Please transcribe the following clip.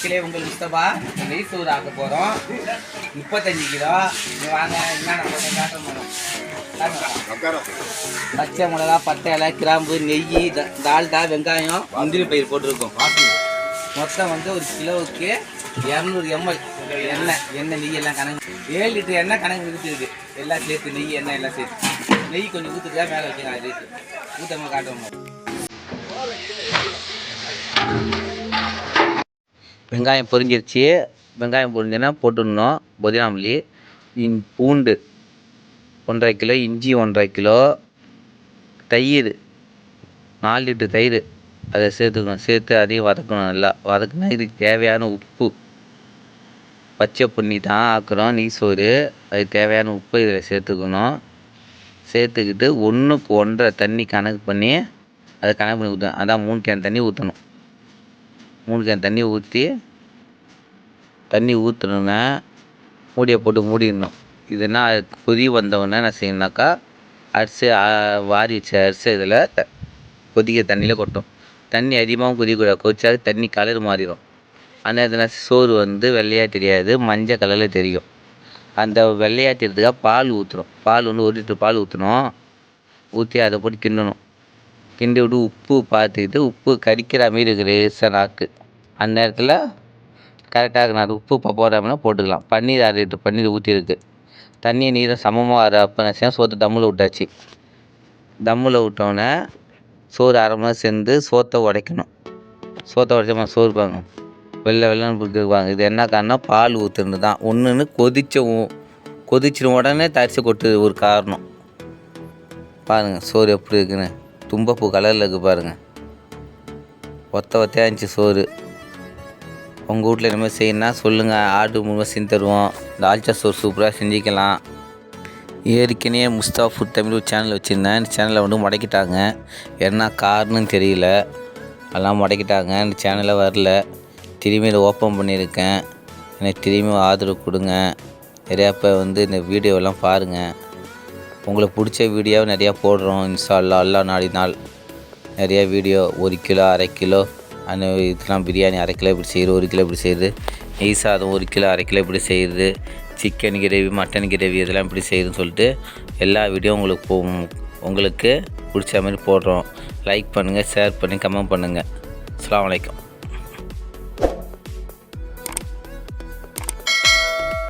மக்களே உங்கள் முஸ்தபா நெய் சோறு ஆக்க போகிறோம் முப்பத்தஞ்சு கிலோ. இங்க வாங்க என்னென்ன போட்டு காட்ட போகிறோம் பச்சை மிளகா பட்டை இலை கிராம்பு நெய் டால்டா வெங்காயம் முந்திரி பயிர் போட்டிருக்கோம். மொத்தம் வந்து ஒரு கிலோவுக்கு இரநூறு எம்எல். எண்ணெய் எண்ணெய் நெய் எல்லாம் கணக்கு. ஏழு லிட்டர் எண்ணெய் கணக்கு இருக்குது. எல்லாம் சேர்த்து நெய் எண்ணெய் எல்லாம் சேர்த்து. நெய் கொஞ்சம் ஊற்றுட்டு தான் மேலே வச்சுக்கலாம் ரேட்டு ஊற்றாம காட்டுவோம். வெங்காயம் பொரிஞ்சிருச்சு. வெங்காயம் பொரிஞ்சோன்னா போட்டுடணும். புதினாமல்லி இன் பூண்டு ஒன்றரை கிலோ இஞ்சி ஒன்றரை கிலோ தயிர் நாலு லிட்டர் தயிர் அதை சேர்த்துக்கணும். சேர்த்து அதையும் வதக்கணும் நல்லா. வதக்குனா இதுக்கு தேவையான உப்பு. பச்சை புண்ணி தான் ஆக்குறோம். நீ சோறு. அதுக்கு தேவையான உப்பு இதில் சேர்த்துக்கணும். சேர்த்துக்கிட்டு ஒன்றுக்கு ஒன்றரை தண்ணி கணக்கு பண்ணி அதை கணக்கு பண்ணி ஊற்றணும் அதான் மூணு கேன் தண்ணி ஊற்றணும் மூணு கேன் தண்ணி ஊற்றி தண்ணி ஊற்றணுன்னா மூடியை போட்டு மூடிடணும். இதுனா கொதி வந்தவொடனே என்ன செய்யணுனாக்கா அரிசி வாரி வச்ச அரிசி இதில் த கொதிக்க தண்ணியில் கொட்டும். தண்ணி அதிகமாகவும் கொதிக்கூடாது கொதிச்சா தண்ணி கலர் மாறிடும். ஆனால் இதில் சோறு வந்து வெள்ளையாக தெரியாது மஞ்சள் கலரில் தெரியும். அந்த வெள்ளையாட்டுறதுக்காக பால் ஊற்றுறோம் பால் வந்து ஒரு லிட்டர் பால் ஊற்றணும் ஊற்றி அதை போட்டு கிண்டணும். கிண்டி விட்டு உப்பு பார்த்துக்கிட்டு உப்பு கரிக்கிற மாரி இருக்குது லேசாக நாக்கு அந்த நேரத்தில் கரெக்டாக இருக்கணும் அது உப்பு இப்போ போடாமனா போட்டுக்கலாம். பன்னீர் அரை பன்னீர் ஊற்றிருக்கு தண்ணியை நீரை சமமாக வர அப்போ நான் செய்யணும் தம்மில் விட்டாச்சு. தம்மில் விட்டோன்னே சோறு அரை மணி நேரம் சேர்ந்து சோத்தை உடைக்கணும். சோத்தை உடைச்சோமா சோறு பாருங்க வெள்ளை வெள்ளைன்னு இருக்குவாங்க இது என்ன காரணம் பால் ஊற்றுனது தான். ஒன்றுன்னு கொதிச்ச கொதிச்சிடும் உடனே தரிசி கொட்டு ஒரு காரணம். பாருங்கள் சோறு எப்படி இருக்குன்னு. தும்பப்பூ கலரில் இருக்குது பாருங்கள் ஒத்த ஒத்தையாக இருந்துச்சு சோறு. உங்கள் வீட்டில் இனிமேல் செய்யணும்னா சொல்லுங்கள் ஆர்டர் மூலமாக செஞ்சு தருவோம். தால்ச்சா சோறு சூப்பராக செஞ்சுக்கலாம். ஏற்கனவே முஸ்தா ஃபுட் தமிழ் சேனல் வச்சுருந்தேன். இந்த சேனலை வந்து முடக்கிட்டாங்க. என்ன காரணம் தெரியல. எல்லாம் முடக்கிட்டாங்க. இந்த சேனலை வரல. திரும்பி இதை ஓப்பன் பண்ணியிருக்கேன். எனக்கு திரும்பி ஆதரவு கொடுங்க. நிறையா பேர் வந்து இந்த வீடியோவெல்லாம் பாருங்கள் உங்களுக்கு பிடிச்ச வீடியோ நிறையா போடுறோம் இன்ஷா எல்லா நாடி நாள். நிறையா வீடியோ ஒரு கிலோ அரை கிலோ அந்த இதெல்லாம் பிரியாணி அரை கிலோ இப்படி செய்யுது ஒரு கிலோ இப்படி செய்யுது. நெய் சாதம் ஒரு கிலோ அரை கிலோ இப்படி செய்யுது. சிக்கன் கிரேவி மட்டன் கிரேவி இதெல்லாம் இப்படி செய்யுதுன்னு சொல்லிட்டு எல்லா வீடியோ உங்களுக்கு போ- உங்களுக்கு பிடிச்ச மாதிரி போடுறோம். லைக் பண்ணுங்கள் ஷேர் பண்ணி கமெண்ட் பண்ணுங்கள் அலாம் வலைக்கம்